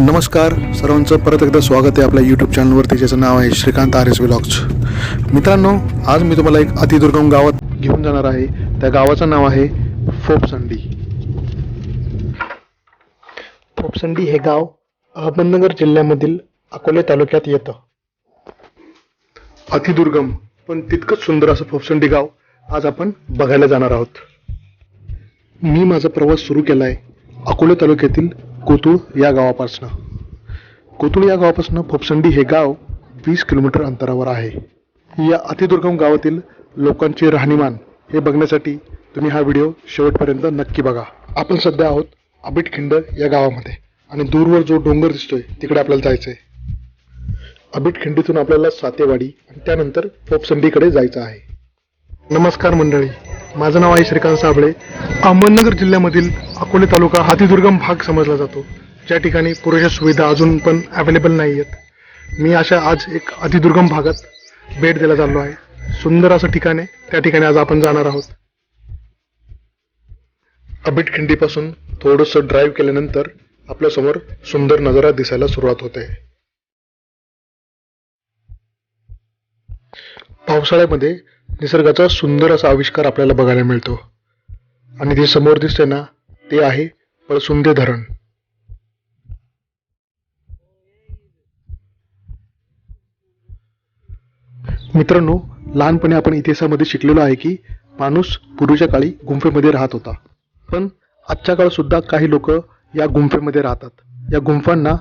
नमस्कार. सर्वांचं परत एकदा स्वागत आहे आपल्या यूट्यूब चॅनलवरती ज्याचं नाव आहे श्रीकांत आर एस व्लॉग्स मित्रांनो आज मी तुम्हाला एक अतिदुर्गम गावात घेऊन जाणार आहे. त्या गावाचं नाव आहे फोपसंडी. फोपसंडी हे गाव अहमदनगर जिल्ह्यामधील अकोले तालुक्यात येतं. अतिदुर्गम पण तितकंच सुंदर असं फोपसंडी गाव आज आपण बघायला जाणार आहोत. मी माझा प्रवास सुरू केला आहे अकोले तालुक्यातील कोतुळ या गावापासनं. कोतुळ या गावापासून फोपसंडी हे गाव वीस किलोमीटर अंतरावर आहे. या अतिदुर्गम गावातील लोकांचे राहणीमान हे बघण्यासाठी तुम्ही हा व्हिडिओ शेवटपर्यंत नक्की बघा. आपण सध्या आहोत आबिटखिंड या गावामध्ये आणि दूरवर जो डोंगर दिसतोय तिकडे आपल्याला जायचं आहे आबिटखिंडीतून आपल्याला सातेवाडी आणि त्यानंतर फोपसंडीकडे जायचं आहे. नमस्कार मंडळी. माझं नाव आहे श्रीकांत साबळे. अहमदनगर जिल्ह्यामधील अकोले तालुका हातीदुर्गम भाग समजला जातो. ज्या ठिकाणी पुरेशा सुविधा अजून पण अवेलेबल नाही आहेत. मी अशा आज एक अतिदुर्गम भागात भेट द्यायला चाललो आहे. सुंदर असं ठिकाण आहे. त्या ठिकाणी आज आपण जाणार आहोत. अबिट खिंडीपासून थोडंसं ड्राईव्ह केल्यानंतर आपल्यासमोर सुंदर नजारा दिसायला सुरुवात होते. पावसाळ्यामध्ये निसर्गाचा सुंदर असा आविष्कार आपल्याला बघायला मिळतो. आणि ते समोर दिसते ना ते आहे पळसुंदे धरण. मित्रांनो लहानपणी आपण इतिहासामध्ये शिकलेलो आहे की माणूस पूर्वीच्या काळी गुंफेमध्ये राहत होता. पण आजच्या काळात सुद्धा काही लोक या गुंफेमध्ये राहतात. या गुंफांना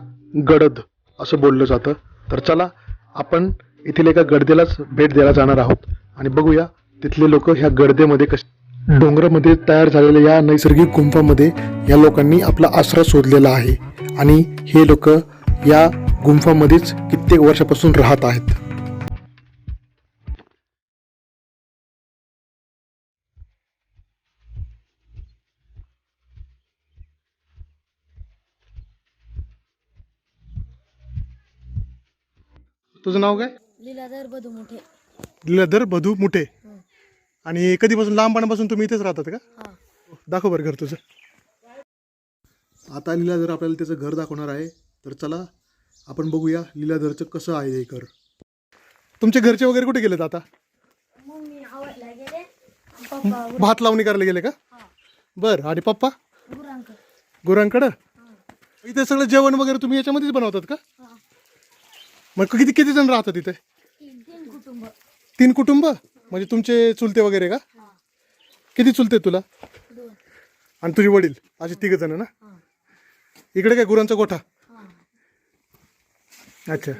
गडद असं बोललं जातं. तर चला आपण येथील एका गडदेलाच भेट द्यायला जाणार आहोत. आणि बघूया तिथले लोक ह्या गर्देमध्ये कश डोंगरामध्ये तयार झालेल्या या नैसर्गिक गुंफामध्ये या लोकांनी आपला आश्रय शोधलेला आहे. आणि हे लोक या गुंफामध्येच कित्येक वर्षापासून राहत आहेत. तुझं नाव काय? लीलाधर बधू मोठे लीलाधर बधू मुठे. आणि कधीपासून? लहानपणापासून तुम्ही इथेच राहतात का? दाखव बरं घर तुझं. आता लीलाधर आपल्याला त्याचं घर दाखवणार आहे. तर चला आपण बघूया लीलाधरचं कसं आहे हे घर. तुमचे घरचे वगैरे कुठे गेलेत आता? भात लावणी करायला गेले का? बरं. आणि पप्पा? गुरांक गुरांकडं? इथे सगळं जेवण वगैरे तुम्ही याच्यामध्येच बनवतात का? मग किती किती जण राहतात इथे? तीन कुटुंब? म्हणजे तुमचे चुलते वगैरे का? किती चुलते तुला? आणि तुझे वडील? असे तिघ जण ना? इकडे काय गुरांचा गोठा? अच्छा.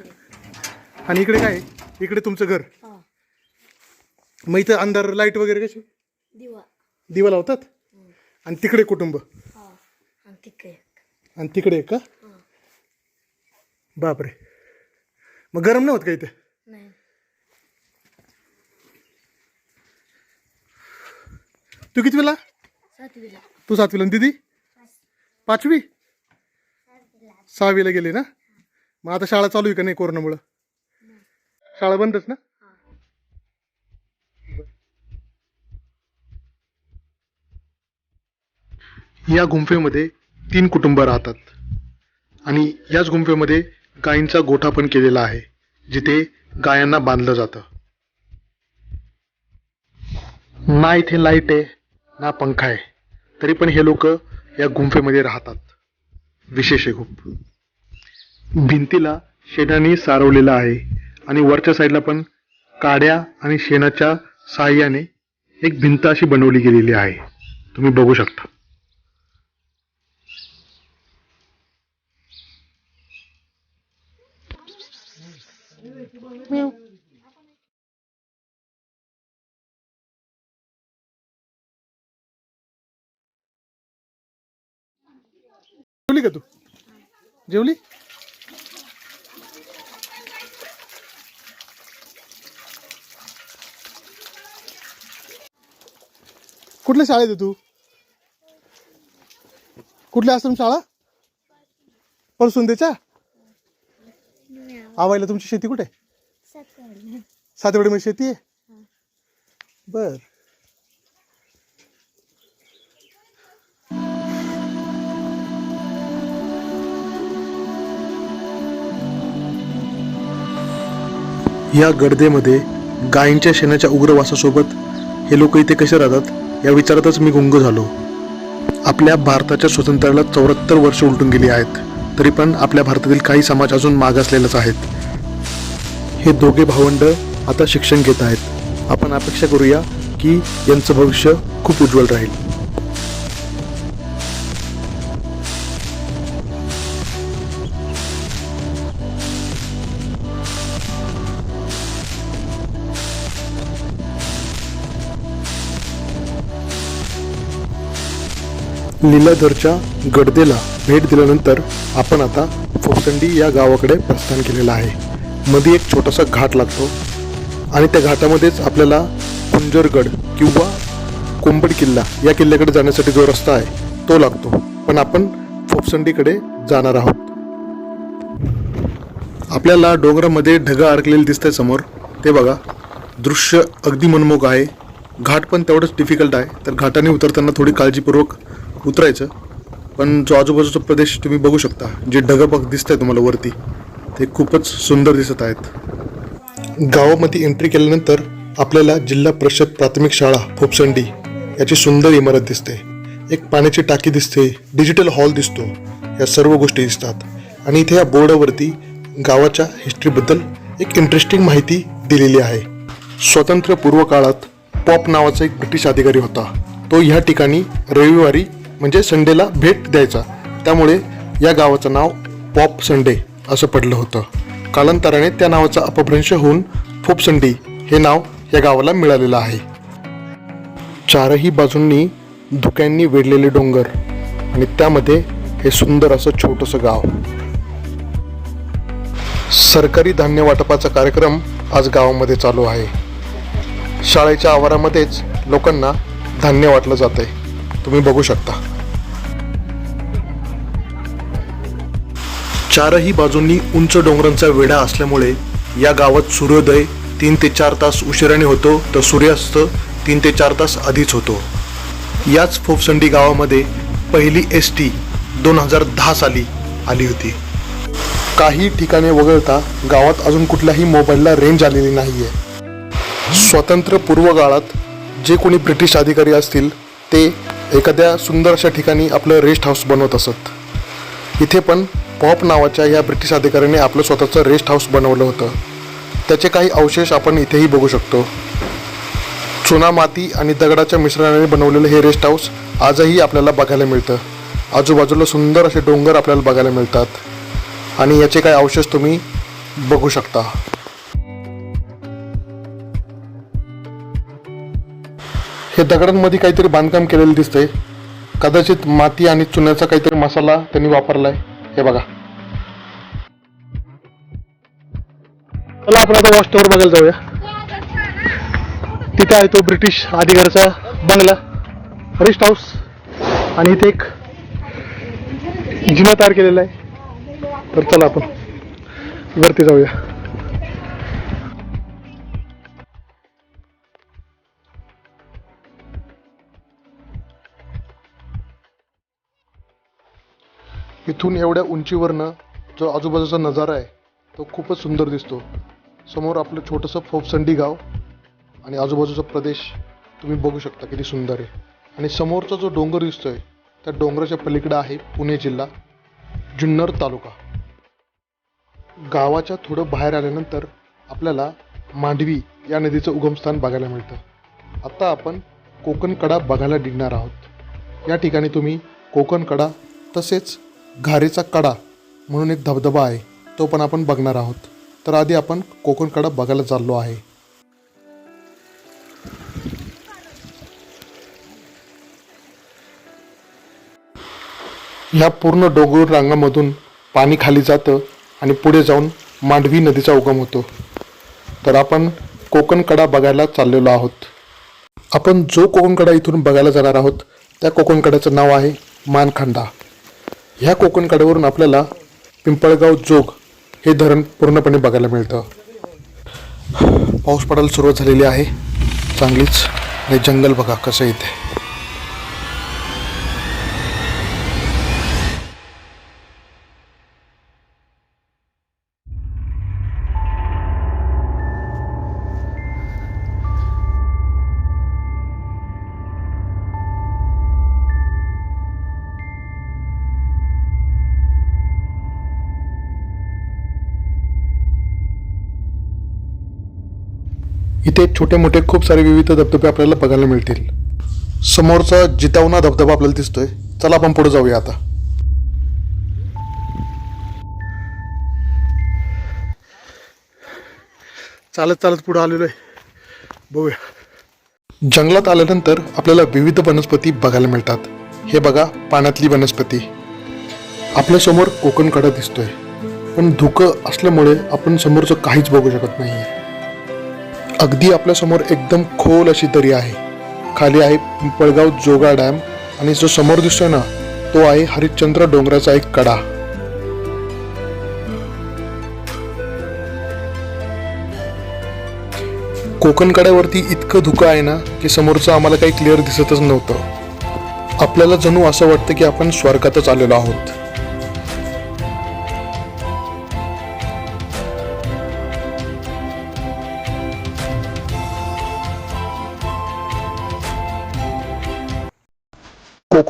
आणि इकडे काय? इकडे तुमचं घर? मग इथं अंधार लाइट वगैरे कशी? दिवा. दिवा लावतात? आणि तिकडे कुटुंब? आणि तिकडे का? बापरे. मग गरम नाही होत का इथे नाही तू किती वेळा तू सातवीला. आणि दिदी? पाचवी? सहावीला गेली ना? मग आता शाळा चालू आहे का नाही कोरोनामुळं? शाळा बंदच ना? या गुंफेमध्ये तीन कुटुंब राहतात. आणि याच गुंफेमध्ये गायींचा गोठा पण केलेला आहे जिथे गायांना बांधलं जातं. ना इथे लाइट आहे ना पंखा आहे. तरी पण हे लोक या गुंफेमध्ये राहतात. विशेष आहे खूप भिंतीला शेणाने सारवलेला आहे आणि वरच्या साईडला पण काड्या आणि शेणाच्या साहाय्याने एक भिंत अशी बनवली गेलेली आहे. तुम्ही बघू शकता. जेवली का तू? जेवली? कुठल्या शाळेत आहे तू? कुठल्या आश्रम शाळा? परसुंदेच्या? आवायला तुमची शेती कुठे? सातवडीमध्ये शेती आहे? बर. या गर्देमध्ये गायींच्या शेणाच्या उग्र वासासोबत हे लोक इथे कसे राहतात या विचारातच मी गुंग झालो. आपल्या भारताच्या स्वातंत्र्याला चौऱ्याहत्तर वर्ष उलटून गेली आहेत तरी पण आपल्या भारतातील काही समाज अजून मागासलेलेच आहेत. हे दोघे भावंड आता शिक्षण घेत आहेत. आपण अपेक्षा करूया की यांचं भविष्य खूप उज्ज्वल राहील. लीलाधरच्या गडदेला भेट दिल्यानंतर आपण आता फोसंडी या गावाकडे प्रस्थान केलेलं आहे. मध्ये एक छोटासा घाट लागतो आणि त्या घाटामध्येच आपल्याला कुंजरगड किंवा कोंबड किल्ला या किल्ल्याकडे जाण्यासाठी जो रस्ता आहे तो लागतो. पण आपण फोपसंडीकडे जाणार आहोत. आपल्याला डोंगरामध्ये ढग अडकलेले दिसतंय समोर. ते बघा दृश्य अगदी मनमोहक आहे. घाट पण तेवढंच डिफिकल्ट आहे. तर घाटाने उतरताना थोडी काळजीपूर्वक उतरायचं. पण जो आजूबाजूचा प्रदेश तुम्ही बघू शकता जे ढगबग दिसत आहे तुम्हाला वरती ते खूपच सुंदर दिसत आहेत. गावामध्ये एंट्री केल्यानंतर आपल्याला जिल्हा परिषद प्राथमिक शाळा फोपसंडी याची सुंदर इमारत दिसते. एक पाण्याची टाकी दिसते डिजिटल हॉल दिसतो या सर्व गोष्टी दिसतात. आणि इथे या बोर्डावरती गावाच्या हिस्ट्रीबद्दल एक इंटरेस्टिंग माहिती दिलेली आहे. स्वातंत्र्यपूर्व काळात पॉप नावाचा एक ब्रिटिश अधिकारी होता. तो ह्या ठिकाणी रविवारी म्हणजे संडेला भेट द्यायचा. त्यामुळे या गावाचं नाव पॉप संडे असं पडलं होतं. कालांतराने त्या नावाचा अपभ्रंश होऊन फोपसंडी हे नाव या गावाला मिळालेलं आहे. चारही बाजूंनी धुक्यांनी वेढलेले डोंगर आणि त्यामध्ये हे सुंदर असं छोटंसं गाव. सरकारी धान्य वाटपाचा कार्यक्रम आज गावामध्ये चालू आहे. शाळेच्या आवारामध्येच लोकांना धान्य वाटलं जात आहे तुम्ही बघू शकता. चारही बाजूंनी उंच डोंगरांचा वेढा असल्यामुळे या गावात सूर्योदय तीन ते चार तास उशिराने होतो तर सूर्यास्त तीन ते चार तास आधीच होतो. याच फोफसंडी गावामध्ये पहिली एस टी दोन हजार दहा साली आली होती. काही ठिकाणे वगळता गावात अजून कुठल्याही मोबाईलला रेंज आलेली नाही आहे स्वातंत्र्य पूर्व काळात जे कोणी ब्रिटिश अधिकारी असतील ते एखाद्या सुंदर अशा ठिकाणी आपलं रेस्ट हाऊस बनवत असत. इथे पण पॉप नावाच्या या ब्रिटिश अधिकाऱ्याने आपलं स्वतःचं रेस्ट हाऊस बनवलं होतं. त्याचे काही अवशेष आपण इथेही बघू शकतो. चुना माती आणि दगडाच्या मिश्रणाने बनवलेलं हे रेस्ट हाऊस आजही आपल्याला बघायला मिळतं. आजूबाजूला सुंदर असे डोंगर आपल्याला बघायला मिळतात. आणि याचे काही अवशेष तुम्ही बघू शकता. हे दगडांमध्ये काहीतरी बांधकाम केलेलं दिसतंय. कदाचित माती आणि चुन्याचा काहीतरी मसाला त्यांनी वापरलाय. हे बघा. चला आपण आता वॉच बघायला जाऊया. तिथे आहे तो ब्रिटिश अधिकाऱ्याचा बंगला रेस्ट हाऊस आणि इथे एक जुना तयार केलेला आहे. तर चला आपण वरती जाऊया. इथून एवढ्या उंचीवरनं जो आजूबाजूचा नजारा आहे तो खूपच सुंदर दिसतो. समोर आपलं छोटंसं फोपसंडी गाव आणि आजूबाजूचा प्रदेश तुम्ही बघू शकता किती सुंदर आहे. आणि समोरचा जो डोंगर दिसतोय त्या डोंगराच्या पलीकडं आहे पुणे जिल्हा जुन्नर तालुका. गावाच्या थोडं बाहेर आल्यानंतर आपल्याला मांडवी या नदीचं उगमस्थान बघायला मिळतं. आत्ता आपण कोकण कडा बघायला निघणार आहोत. या ठिकाणी तुम्ही कोकण कडा तसेच घारेचा कडा म्हणून एक धबधबा आहे तो पण आपण बघणार आहोत. तर आधी आपण कोकण कडा बघायला चाललो आहे. ह्या पूर्ण डोंगर रांगामधून पाणी खाली जातं आणि पुढे जाऊन मांडवी नदीचा उगम होतो. तर आपण कोकण कडा बघायला चाललेलो आहोत. आपण जो कोकण कडा इथून बघायला जाणार आहोत त्या कोकण कड्याचं नाव आहे मानखंडा. ह्या कोकण कड्यावरून आपल्याला पिंपळगाव जोग हे धरण पूर्णपणे बघायला मिळतं. पाऊस पडायला सुरुवात झालेली आहे. चांगलीच. आणि जंगल बघा कसं येते इथे छोटे मोठे खूप सारे विविध धबधबे आपल्याला बघायला मिळतील. समोरचा जितावना धबधबा आपल्याला दिसतोय. चला आपण पुढे जाऊया आता. चालत चालत पुढे आलेलो आहे. बघूया. जंगलात आल्यानंतर आपल्याला विविध वनस्पती बघायला मिळतात. हे बघा पाण्यातली वनस्पती. आपल्यासमोर कोकण कडा दिसतोय. पण धुकं असल्यामुळे आपण समोरचं काहीच बघू शकत नाही अगदी आपल्यासमोर एकदम खोल अशी दरी आहे. खाली आहे पिंपळगाव जोगा डॅम आणि जो समोर दिसतोय ना तो आहे हरिश्चंद्र डोंगराचा एक कडा. कोकण कड्यावरती इतकं धुकं आहे ना की समोरचं आम्हाला काही क्लिअर दिसतच नव्हतं. आपल्याला जणू असं वाटतं की आपण स्वर्गातच आलेलो आहोत.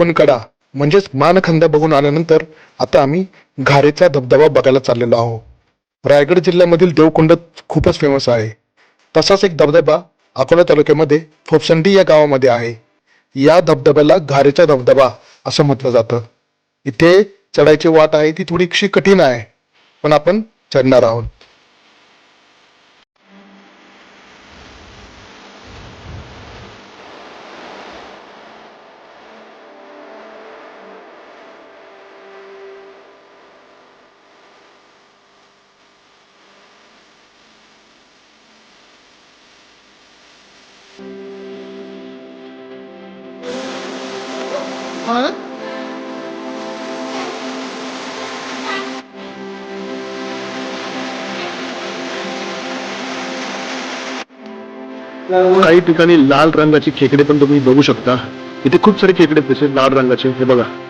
कोकणकडा म्हणजेच मानखंदा बघून आल्यानंतर आता आम्ही घारेचा धबधबा बघायला चाललेलो आहोत. रायगड जिल्ह्यामधील देवकुंड खूपच फेमस आहे. तसाच एक धबधबा अकोला तालुक्यामध्ये फोपसंडी या गावामध्ये आहे. या धबधब्याला घारेचा धबधबा असं म्हटलं जातं. इथे चढायची वाट आहे ती थोडीशी कठीण आहे. पण आपण चढणार आहोत. काही ठिकाणी लाल रंगाची खेकडे पण तुम्ही बघू शकता. इथे खूप सारे खेकडे तसे लाल रंगाचे. हे बघा.